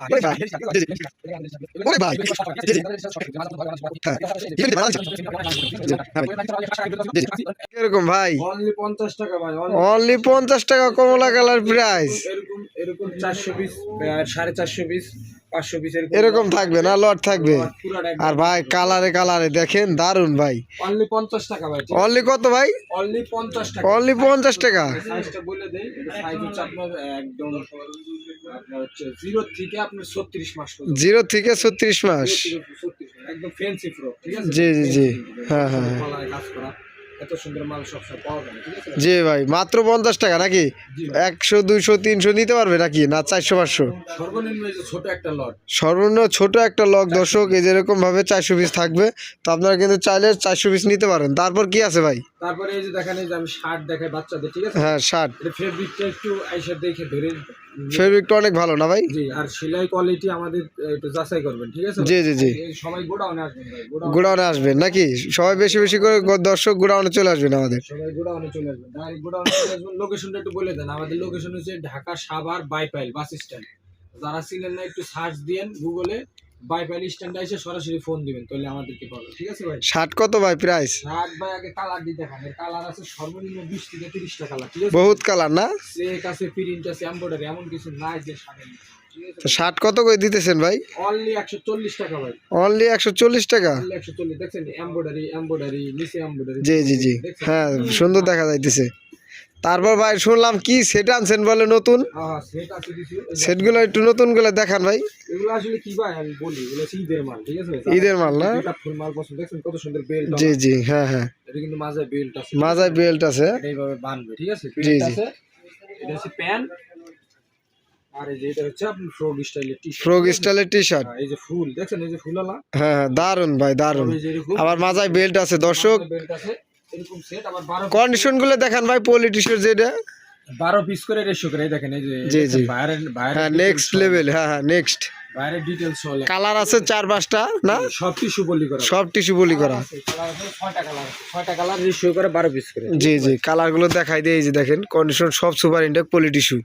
ওরে ভাই ভাই। হ্যাঁ হ্যাঁ ভাই। অনলি পঞ্চাশ টাকা কমলা কালার প্রাইস এরকম এরকম চারশো পিস সাড়ে চারশো পিস এরকম থাকবে না লট থাকবে। আর ভাই কালারে কালারে দেখেন দারুণ ভাই। অনলি পঞ্চাশ টাকা ভাই অনলি কত ভাই? অনলি পঞ্চাশ টাকা। অনলি পঞ্চাশ জিরো থেকে ছত্রিশ মাস পর্যন্ত। জিরো থেকে ছত্রিশ মাস। জিরো থেকে 36 মাস, একদম ফ্যান্সি ফ্রক ঠিক আছে? জি, জি, জি। হ্যাঁ, হ্যাঁ, হ্যাঁ। কলায় কাজ করা এত সুন্দর মাল সবসময় পাওয়া যায় ঠিক আছে? জি ভাই মাত্র পঞ্চাশ টাকা নাকি? একশো দুইশো তিনশো নিতে পারবে নাকি? না চারশো পাঁচশো? সর্বনিম্ন এই যে ছোট একটা লট সর্বনিম্ন ছোট একটা লক দর্শক এই যেরকম ভাবে চারশো পিস থাকবে তো আপনারা কিন্তু চাইলে চারশো পিস নিতে পারেন। তারপর কি আছে ভাই? তারপরে এই যে দেখেন এই যে আমি শার্ট দেখাই বাচ্চাদের ঠিক আছে? হ্যাঁ শার্ট ফেব্রিকটা একটু আইসা দেখে ধরে ফেব্রিকটা অনেক ভালো না ভাই? জি আর সেলাই কোয়ালিটি আমাদের একটু যাচাই করবেন ঠিক আছে? জি জি জি। সবাই গোডাউনে আসবেন গোডাউনে। আসবেন নাকি? সবাই বেশি বেশি করে দর্শক গোডাউনে চলে আসবেন আমাদের। সবাই গোডাউনে চলে আসবেন। ডাইরেক্ট গোডাউনে চলে আসবেন লোকেশনটা একটু বলে দেন। আমাদের লোকেশন হচ্ছে ঢাকা সাভার বাইপাইল বাস স্ট্যান্ড। যারা ছিলেন না একটু সার্চ দিয়েন গুগলে বাইপাইল স্ট্যান্ডে এসে সরাসরি ফোন দিবেন তাহলে আমাদেরকে ঠিক আছে ভাই? শার্ট কত ভাই প্রাইস রাত ভাই আগে কালার দিয়ে দেখান। এর কালার আছে সর্বনিম্ন বিশ থেকে তিরিশটা কালার ঠিক আছে? বহুত কালার না? চেক আছে প্রিন্ট আছে এমব্রয়ডারি এমন কিছু নাই যে তো শার্ট কত করে দিতেছেন ভাই? অনলি একশো চল্লিশ টাকা ভাই। অনলি একশো চল্লিশ টাকা? অনলি একশো চল্লিশ দেখছেন? এমব্রয়ডারি এমব্রয়ডারি নিচে এমব্রয়ডারি জি জি জি। হ্যাঁ সুন্দর দেখা যাইতেছে। তারপর ভাই শুনলাম কি সেট আনছেন বলে নতুন। হ্যাঁ সেট আছে কিছু। এই যে- সেটগুলো একটু নতুনগুলো দেখান ভাই। ঈদের মাল না? জি জি হ্যাঁ হ্যাঁ। এটা বেল্ট আছে মাজায় বেল্ট আছে। জি, জি। হ্যাঁ হ্যাঁ দারুণ ভাই দারুণ আবার মাজায় বেল্ট আছে দর্শক। এরকম সেট আবার বারো কন্ডিশনগুলো দেখান ভাই পলিটিশিয়ার যেটা। বারো পিস করে রেশিও করে দেখেন এই যে জি, জি। বাইরের হ্যাঁ নেক্সট লেভেল হ্যাঁ হ্যাঁ নেক্সট হলে কালার আছে চার পাঁচটা না? সব টিস্যু বলি করা। সব টিস্যু বলি করা। কালার আছে ছয়টা কালার আছে। কালার রেশিও করে বারো পিস করে। জি জি কালারগুলো দেখাই দিয়ে এই যে দেখেন কন্ডিশন সব সুপার ইন্টেক পলিটিশু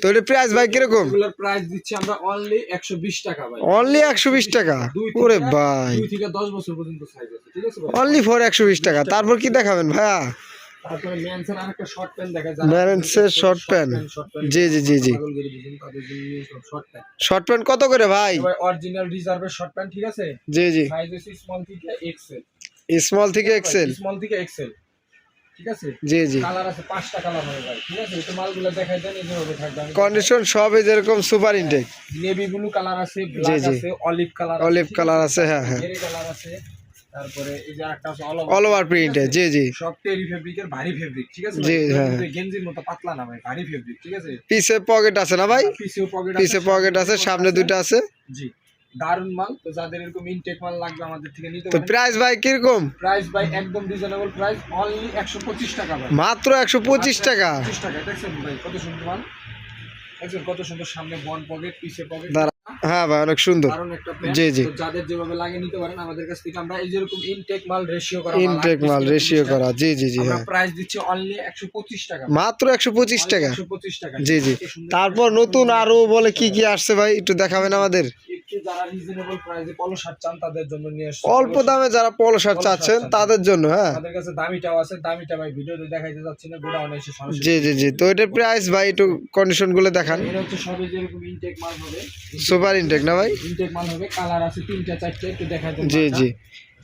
তো এটা প্রাইস ভাই কীরকম? এগুলোর প্রাইস দিচ্ছি আমরা অনলি একশো বিশ টাকা ভাই। অনলি একশো বিশ টাকা? ওরে ভাই। দুই থেকে বছর পর্যন্ত সাইজ আছে ঠিক আছে ভাই? অনলি ফর একশো বিশ টাকা। তারপর কি দেখাবেন ভাইয়া? তারপরে মেন্সের আরেকটা শর্ট প্যান্ট দেখা ম্যারেন্সের short শর্ট প্যান্ট জি জি জি জি। শর্ট প্যান্ট কত করে ভাই? অরিজিনাল রিজার্ভের শর্ট প্যান্ট ঠিক আছে? জি জি। সাইজ হচ্ছে স্মল থেকে এক্সেল স্মল থেকে এক্সেল স্মল থেকে এক্সেল ঠিক আছে? জি জি। কালার আছে পাঁচটা কালার হবে ভাই ঠিক আছে? একটু মালগুলো দেখাই দেন এই যেভাবে থাকবে আমি কন্ডিশন সবই যেরকম super intact navy blue colour আছে ব্ল্যাক। আছে অলিভ কালার অলিভ কালার আছে? হ্যাঁ হ্যাঁ। কালার আছে। তারপরে এই যে আরেকটা আছে অল অল ওভার প্রিন্টে জি জি। সব টেরি ফেব্রিকের ভারী ফেব্রিক ঠিক আছে জি, হ্যাঁ। গেঞ্জির মতো পাতলা না ভাই ভারী ফেব্রিক ঠিক আছে? পিছে পকেট আছে না ভাই? পকেট পিছে পকেট আছে সামনে দুটো আছে। জি। দারুণ মাল তো যাদের এরকম ইনটেক মাল লাগবে আমাদের থেকে নিতে তো প্রাইস ভাই কীরকম? প্রাইস ভাই একদম রিজনেবল প্রাইস অনলি একশো পঁচিশ টাকা ভাই। মাত্র একশো পঁচিশ টাকা। পঁচিশ টাকা দেখছেন ভাই কত সুন্দর মাল? দেখছেন কত সুন্দর সামনে বন পকেট পিছে পকেট হ্যাঁ ভাই অনেক সুন্দর। জি, জি। যাদের যেভাবে লাগে নিতে পারেন আমাদের কাছ থেকে আমরা এই যেরকম ইনটেক মাল রেশিও করা ইনটেক মাল রেশিও করা জি জি জি হ্যাঁ। প্রাইস দিচ্ছি অনলি একশো পঁচিশ টাকা। মাত্র টাকা। একশো পঁচিশ টাকা। জি জি। তারপর নতুন আরও বলে কি কি আসছে ভাই একটু দেখাবেন আমাদের। একটু যারা রিজনেবল প্রাইসে পলো শার্ট চান তাদের জন্য নিয়ে আসছি অল্প দামে যারা পলো শার্ট চাচ্ছেন তাদের জন্য হ্যাঁ। কাছে দামিটাও আছে দামিটা ভাই ভিডিওতে দেখাইতে যাচ্ছি না গোডাউনে এসে জি জি জি। তো এটার প্রাইস ভাই একটু কন্ডিশনগুলো দেখান। এটা হচ্ছে সবই যেরকম ইনটেক মাল হবে। সুপার ইনটেক না ভাই? ইনটেক মাল হবে কালার আছে তিনটা চারটে একটু দেখাই জি জি।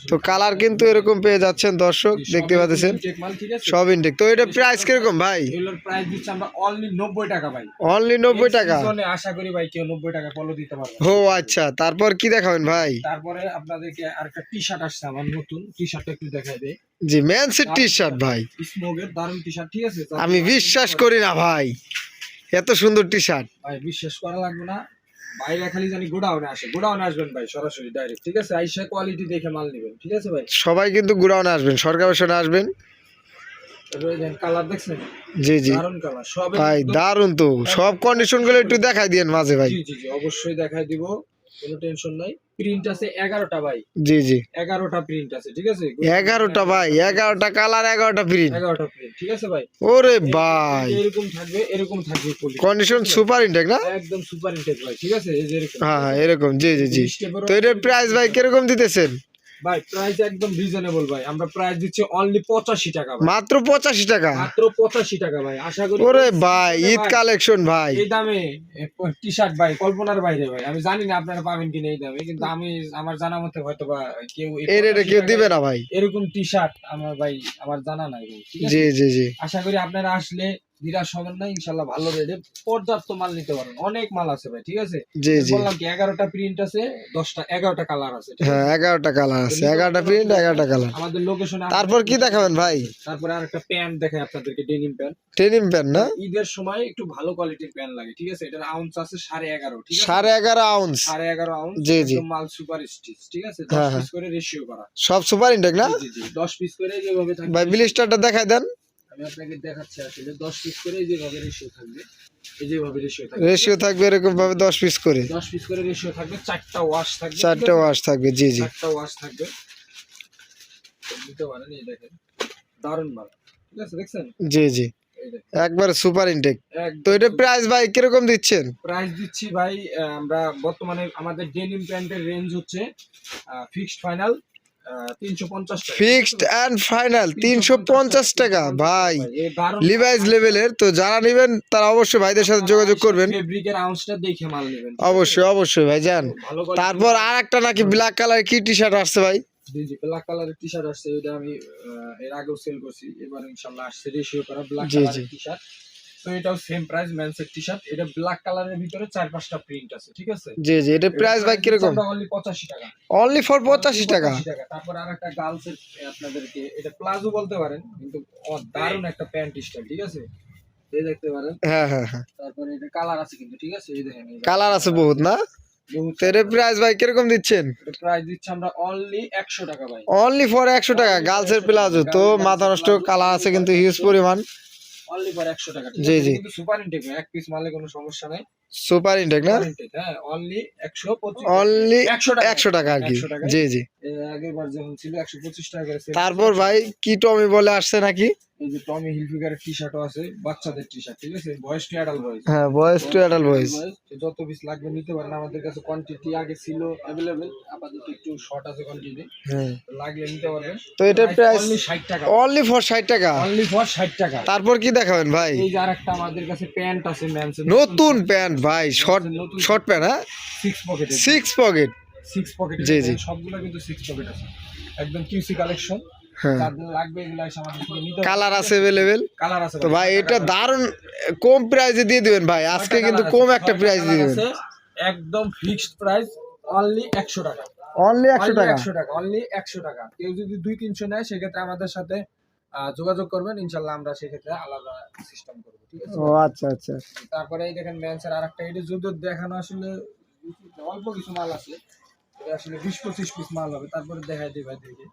তো কালার কিন্তু এরকম পেয়ে যাচ্ছেন দর্শক দেখতে পাচ্ছেন। সব ইনটেক তো এটা প্রাইস কীরকম ভাই? প্রাইস দিচ্ছি আমরা অনলি নব্বই টাকা ভাই। অনলি নব্বই টাকা? সিজনে আশা করি ভাই কেউ নব্বই টাকা পলো দিতে পারবে। ও আচ্ছা। তারপর কি দেখাবেন ভাই? তারপরে আপনাদেরকে আরেকটা টি শার্ট আসছে আমার নতুন। টি শার্টটা একটু দেখাই দেয় জি ম্যানসের টি শার্ট ভাই। স্মোকের দারুণ টি শার্ট ঠিক আছে? আমি বিশ্বাস করি না ভাই। এত সুন্দর টি শার্ট ভাই বিশ্বাস করা লাগবে না। বাইরে খালি জানি গোডাউনে আসে। গোডাউনে আসবেন ভাই সরাসরি ডাইরেক্ট ঠিক আছে? আইসা কোয়ালিটি দেখে মাল নেবেন ঠিক আছে ভাই? সবাই কিন্তু গুড়াউনে আসবেন সরকার বাসনে আসবেন। কালার দেখছেন? জি জি। ভাই দারুণ তো। সব কন্ডিশনগুলো একটু দেখাই দিয়েন মাঝে ভাই। জি জি জি অবশ্যই দেখাই দিব। কোনো টেনশন নাই। প্রিন্ট আছে এগারোটা ভাই। জি জি। এগারোটা প্রিন্ট আছে ঠিক আছে? এগারোটা ভাই এগারোটা কালার এগারোটা প্রিন্ট এগারোটা প্রিন্ট ঠিক আছে ভাই? ওরে ভাই। এরকম থাকবে এরকম থাকবে কন্ডিশন সুপার ইনটেক না? একদম সুপার ইনটেক ভাই ঠিক আছে? এই যে এরকম। হ্যাঁ হ্যাঁ এরকম। জি জি জি। তো এটার প্রাইস ভাই কীরকম দিতেছেন? ভাই প্রাইস একদম রিজনেবল ভাই। আমরা প্রাইস দিচ্ছি অনলি পঁচাশি টাকা মাত্র পঁচাশি টাকা? মাত্র পঁচাশি টাকা ভাই আশা করি ওরে ভাই ঈদ কালেকশন ভাই। এই দামে টি শার্ট ভাই কল্পনার বাইরে ভাই। আমি জানি না আপনারা পাবেন কিনা এই দামে কিন্তু আমি আমার জানা মতে হয়তো বা কেউ 85 কেউ দিবে না ভাই। এরকম টি শার্ট আমার ভাই আমার জানা নাই ভাই জি জি জি। আশা করি আপনারা আসলে নিরাশ হবেন না ইনশাল্লাহ ভালো রেটে পর্যাপ্ত মাল নিতে পারেন অনেক মাল আছে ভাই ঠিক আছে? জি জি। বললাম কি এগারোটা প্রিন্ট আছে দশটা এগারোটা কালার আছে হ্যাঁ এগারোটা কালার আছে এগারোটা প্রিন্ট এগারোটা কালার আমাদের লোকেশনে তারপর কি দেখাবেন ভাই? তারপরে আর একটা প্যান্ট দেখাই আপনাদেরকে ডেনিম প্যান্ট টেনিম প্যান না? ঈদের সময় একটু ভালো কোয়ালিটির প্যান্ট লাগে ঠিক আছে? এটার আউন্স আছে সাড়ে এগারো ঠিক আছে? সাড়ে এগারো আউন্স সাড়ে এগারো আউন্স জি, জি। মাল সুপার স্টিচ ঠিক আছে? দশ হ্যাঁ, পিস করে রেশিও করা। সব সুপার ইনটেক না? জি, জি, জি। দশ পিস করে যেভাবে ভাই ব্লিস্টারটা দেখাই দেন। আমি আপনাকে দেখাচ্ছি আসলে দশ পিস করে যেভাবে রেশিও থাকবে এই যেভাবে রেশিও থাকবে। রেশিও থাকবে এরকম ভাবে দশ পিস করে। দশ পিস করে রেশিও থাকবে চারটা ওয়াশ থাকবে চারটে? ওয়াশ থাকবে জি জি। চারটা ওয়াশ থাকবে। দিতে পারেন এই দেখেন। দারুণ মাল ঠিক আছে দেখছেন? জি জি। একবার সুপার ইনটেক তো এটা প্রাইস ভাই কীরকম দিচ্ছেন? প্রাইস দিচ্ছি ভাই আমরা বর্তমানে আমাদের ডেনিম প্যান্টের রেঞ্জ হচ্ছে fixed final fixed and final তিনশো পঞ্চাশ টাকা ভাই। লিভাইস লেভেলের তো যারা নেবেন তারা অবশ্যই ভাইদের সাথে যোগাযোগ করবেন। ফেব্রিকের আউন্সটা দেখে মাল নেবেন অবশ্যই অবশ্যই ভাই যান। তারপর আর একটা নাকি ব্ল্যাক কালার কি টি শার্ট আসছে ভাই? ব্ল্যাক কালারের টি শার্ট আসছে আমি এর আগেও সেল করছি এবার ইনশাল্লাহ আসছে রেশিও করা ব্ল্যাক কালারের টি শার্ট তো এটাও সেম প্রাইস মেন্সের টি শার্ট এটা ব্ল্যাক কালারের ভিতরে চার পাঁচটা প্রিন্ট আছে ঠিক আছে? জি জি এটা প্রাইস ভাই কীরকম? অনলি পঁচাশি টাকা। অনলি ফর পঁচাশি টাকা? 85 টাকা। তারপর আর একটা গার্লস এর আপনাদেরকে এটা প্লাজো বলতে পারেন কিন্তু দারুণ একটা প্যান্ট স্টাইল ঠিক আছে? এই দেখতে পারেন। হ্যাঁ হ্যাঁ হ্যাঁ। তারপরে এটা কালার আছে কিন্তু ঠিক আছে? এই দেখেন কালার আছে বহুত না? তো এর প্রাইস ভাই কীরকম দিচ্ছেন? প্রাইস দিচ্ছি আমরা অনলি একশো টাকা ভাই। অনলি ফর একশো টাকা গার্লসের প্লাজো তো মাথা নষ্ট কালার আছে কিন্তু হিউজ পরিমাণ। অনলি ফর একশো টাকা জি, জি। কিন্তু সুপার ইনটেক এক পিস মালে কোনো সমস্যা নাই। সুপার ইনটেক না? হ্যাঁ অনলি একশো পঁচিশ অনলি একশো টাকা। একশো টাকা আর কি। জি জি। এর আগের বার যখন ছিল একশো পঁচিশ টাকা করে তারপর ভাই কি টমি বলে আসছে নাকি? এই যে টমি হিলফিগারের টি শার্টও আছে বাচ্চাদের টি শার্ট ঠিক আছে? বয়স টু অ্যাডাল্ট বয়স হ্যাঁ বয়েস টু অ্যাডাল্ট বয়েস যত পিস লাগবে নিতে পারেন। আমাদের কাছে কোয়ান্টিটি আগে ছিল অ্যাভেলেবেল আপাতত একটু শর্ট আছে কোয়ান্টিটি হ্যাঁ। লাগলে নিতে পারবেন। তো এটার প্রাইস অনলি ষাট টাকা। অনলি ফর ষাট টাকা? অনলি ফর ষাট টাকা। তারপর কি দেখাবেন ভাই? এই যে আরেকটা আমাদের কাছে প্যান্ট আছে ম্যানস নতুন প্যান্ট ভাই শর্ট শর্ট প্যান্ট হ্যাঁ? Six pocket six pocket six pocket জি, জি। সবগুলো কিন্তু সিক্স পকেট আছে। একদম কিউসি কালেকশন হ্যাঁ। কালার আছে অ্যাভেলেবেল কালার আছে তো ভাই এটা দারুণ কম প্রাইসে দিয়ে দিবেন ভাই। আজকে কিন্তু কম একটা প্রাইস দিয়ে দিবেন। একদম ফিক্সড প্রাইস অনলি একশো টাকা। অনলি একশো টাকা? একশো টাকা অনলি একশো টাকা। কেউ যদি দুই তিনশো নেয় সেক্ষেত্রে আমাদের সাথে যোগাযোগ করবেন। ইনশাল্লাহ আমরা সেক্ষেত্রে আলাদা সিস্টেম করব ঠিক আছে? ও আচ্ছা আচ্ছা। তারপরে এই দেখেন ম্যানসের আর একটা এটা যদি দেখানো আসলে অল্প কিছু মাল আছে এটা আসলে বিশ পঁচিশ পিস মাল হবে তারপরে দেখাই দিই ভাই দেখে।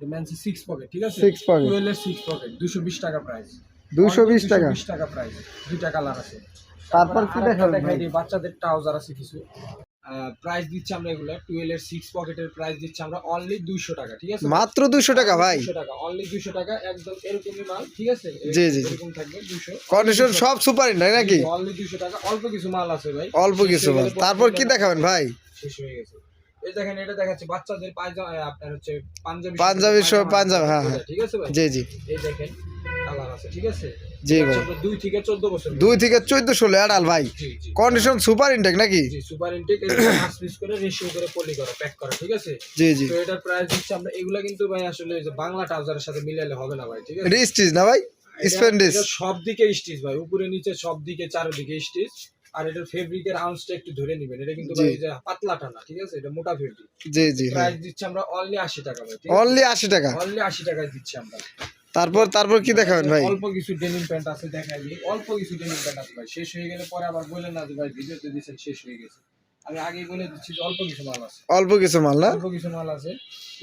এটা সিক্স পকেট ঠিক আছে? Six pocket। টুয়েলভের সিক্স পকেট দুশো বিশ টাকা প্রাইস দুশো বিশ টাকা। বিশ টাকা প্রাইস দুইটা কালার আছে তারপর কি দেখাবেন দেখাই ভাই? দিই বাচ্চাদের ট্রাউজার আছে কিছু। প্রাইস দিচ্ছি আমরা এগুলো টুয়েলভ সিক্স পকেটের প্রাইস দিচ্ছি আমরা অনলি টাকা ঠিক আছে? মাত্র দুশো টাকা ভাই। দুশো টাকা অনলি দুশো টাকা একদম এরকমই মাল ঠিক আছে? জি, জি, জি। এরকম থাকবে দুশো কন্ডিশন সব সুপার নাকি? অনলি দুশো টাকা অল্প কিছু মাল আছে ভাই। অল্প কিছু মাল। তারপর কি দেখাবেন ভাই? শেষ হয়ে গেছে। এই দেখেন এটা দেখাচ্ছে বাচ্চাদের পায়জামা আপনার হচ্ছে পাঞ্জাবি পাঞ্জাবি পাঞ্জাবি, হ্যাঁ, হ্যাঁ। ঠিক আছে ভাই? জি জি। এই দেখেন কালার আছে ঠিক আছে? জি ভাই। দুই থেকে চোদ্দ বছর দুই থেকে চোদ্দ ষোলো অ্যাডাল ভাই। কন্ডিশন সুপার ইনটেক নাকি? সুপার ইনটেক পাঁচ পিস করে রেশিও করে পলি করা প্যাক করা ঠিক আছে? জি জি। তো এটার প্রাইস দিচ্ছি আমরা এগুলা কিন্তু ভাই আসলে যে বাংলা ট্রাউজারের সাথে মিলালে হবে না ভাই ঠিক আছে? না ভাই? স্পেন্ডিস সব দিকে স্টিচ ভাই উপরে নিচে সব দিকে চারিদিকে স্টিচ আর এটার ফেব্রিকের আউন্সটা একটু ধরে নিবেন। এটা কিন্তু পাতলাটা না ঠিক আছে? এটা মোটা ফেব্রিক জি জি হ্যাঁ। প্রাইস দিচ্ছি আমরা অনলি আশি টাকা ভাই অনলি আশি টাকা? অনলি আশি টাকায় দিচ্ছি আমরা। তারপর তারপর কি দেখাবেন ভাই? অল্প কিছু ডেনিম প্যান্ট আছে দেখাই অল্প কিছু ডেনিম প্যান্ট আছে ভাই শেষ হয়ে গেলে পরে আবার বললেন না যে ভাই ভিডিওতে দিয়েছেন শেষ হয়ে গেছে। আমি আগেই বলে দিচ্ছি যে অল্প কিছু মাল আছে। অল্প কিছু মাল না? অল্প কিছু মাল আছে।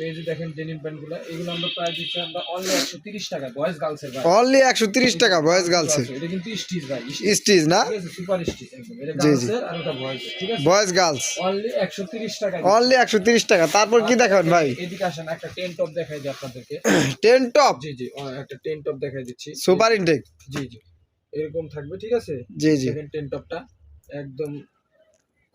এই যে দেখেন ডেনিম প্যান্টগুলো এগুলো আমরা প্রায় দিচ্ছি আমরা অনলি একশো তিরিশ টাকা বয়েজ গার্লসের ভাই। অনলি একশো তিরিশ টাকা বয়েজ গার্লস এটা কিন্তু স্টিচ ভাই স্টিচ। না? সুপার স্টিচ একদম। এটা। গার্লসের আর ওটা বয়েজের ঠিক আছে? বয়েজ গার্লস অনলি একশো তিরিশ টাকা অনলি একশো তিরিশ টাকা। তারপর কি দেখাবেন ভাই? এদিকে আসেন একটা টেন টপ দেখাই দিই আপনাদেরকে। টেন টপ জি জি একটা টেন টপ দেখাই দিচ্ছি। সুপার ইনটেক জি জি। এরকম থাকবে ঠিক আছে? জি জি। টেন টপটা একদম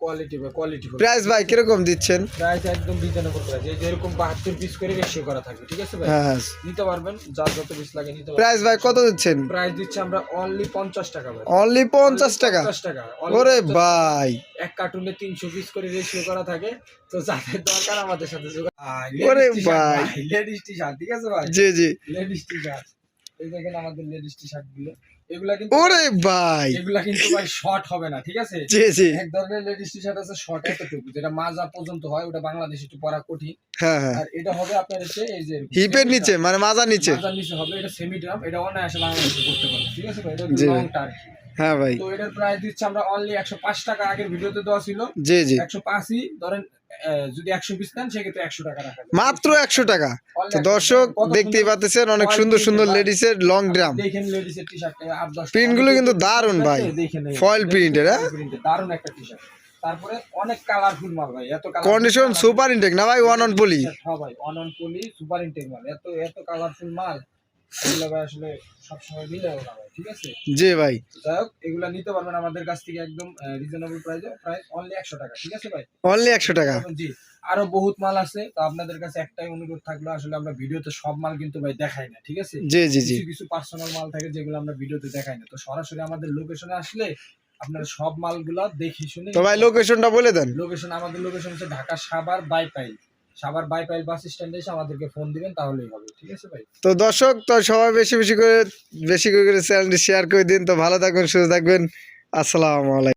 কোয়ালিটি বা কোয়ালিটি প্রাইস ভাই কীরকম দিচ্ছেন? প্রাইস একদম রিজনেবল প্রাইস এই যে এরকম বাহাত্তর পিস করে রেশিও করা থাকবে ঠিক আছে ভাই? হ্যাঁ হ্যাঁ। নিতে পারবেন যার যত পিস লাগে নিতে পারবেন। প্রাইস ভাই কত দিচ্ছেন? প্রাইস দিচ্ছি আমরা অনলি পঞ্চাশ টাকা ভাই। অনলি পঞ্চাশ টাকা? পঞ্চাশ টাকা only ওরে ভাই। এক কার্টুনে তিনশো পিস করে রেশিও করা থাকে তো যাদের দরকার আমাদের সাথে ওরে ভাই। লেডিস টি শার্ট ঠিক আছে ভাই? জি জি। লেডিস টি শার্ট এই দেখেন আমাদের লেডিস টি শার্টগুলো। এগুলা কিন্তু ওরে ভাই! এগুলা কিন্তু ভাই শর্ট হবে না ঠিক আছে? জি জি। এক ধরনের লেডিস টি শার্ট আছে শর্ট এতটুকু যেটা মাজা পর্যন্ত হয় ওটা বাংলাদেশে একটু পরা কঠিন। হ্যাঁ হ্যাঁ। আর এটা হবে আপনার হচ্ছে এই যে হিপের নিচে মানে নিচে। মাজার নিচে হবে এটা সেমি ড্রাম এটা অনায়াসে বাংলাদেশে করতে পারবে ঠিক আছে ভাই? এটা লং টার্ম হ্যাঁ ভাই। তো এটার প্রাইস দিচ্ছি আমরা অনলি একশো পাঁচ টাকা আগের ভিডিওতে দেওয়া ছিল। জি জি। একশো পাঁচই ধরেন যদি একশো পিস নেন সেক্ষেত্রে একশো টাকা রাখা মাত্র একশো টাকা। তো দর্শক দেখতেই পাচ্ছেন অনেক সুন্দর সুন্দর। লেডিসের লং ড্রাম দেখেন লেডিসের টি শার্ট Print গুলো কিন্তু দারুণ ভাই। এর, হ্যাঁ? দারুণ একটা টি শার্ট তারপরে অনেক কালারফুল মাল ভাই এত colourful কন্ডিশন সুপার ইনটেক না ভাই? ওয়ান অন পলি হ্যাঁ ভাই on on poly super intact মাল। এত এত কালারফুল মাল। এগুলো ভাই আসলে সবসময় মিলেও না ভাই ঠিক আছে? জি ভাই। যাই হোক এগুলা নিতে পারবেন আমাদের কাছ থেকে একদম রিজনেবল প্রাইসে প্রাইস অনলি একশো টাকা ঠিক আছে ভাই? অনলি একশো টাকা। জি আরও বহুত মাল আছে তো আপনাদের কাছে একটাই অনুরোধ থাকল আসলে আমরা ভিডিওতে সব মাল কিন্তু ভাই দেখাই না ঠিক আছে? জি জি জি। কিছু কিছু পার্সোনাল মাল থাকে যেগুলো আমরা ভিডিওতে দেখাই না তো সরাসরি আমাদের লোকেশনে আসলে আপনারা সব মালগুলো দেখে শুনে তো ভাই লোকেশনটা বলে দেন। লোকেশন আমাদের লোকেশন হচ্ছে ঢাকা সাভার বাইপাইল। সাভার বাইপাইল বাস স্ট্যান্ডে এসে আমাদেরকে ফোন দিবেন, তাহলেই হবে, ঠিক আছে ভাই? তো দর্শক, তো সবাই বেশি বেশি করে বেশি করে চ্যানেলটি শেয়ার করে দিন, তো ভালো থাকবেন, সুস্থ থাকবেন, আসসালামু আলাইকুম।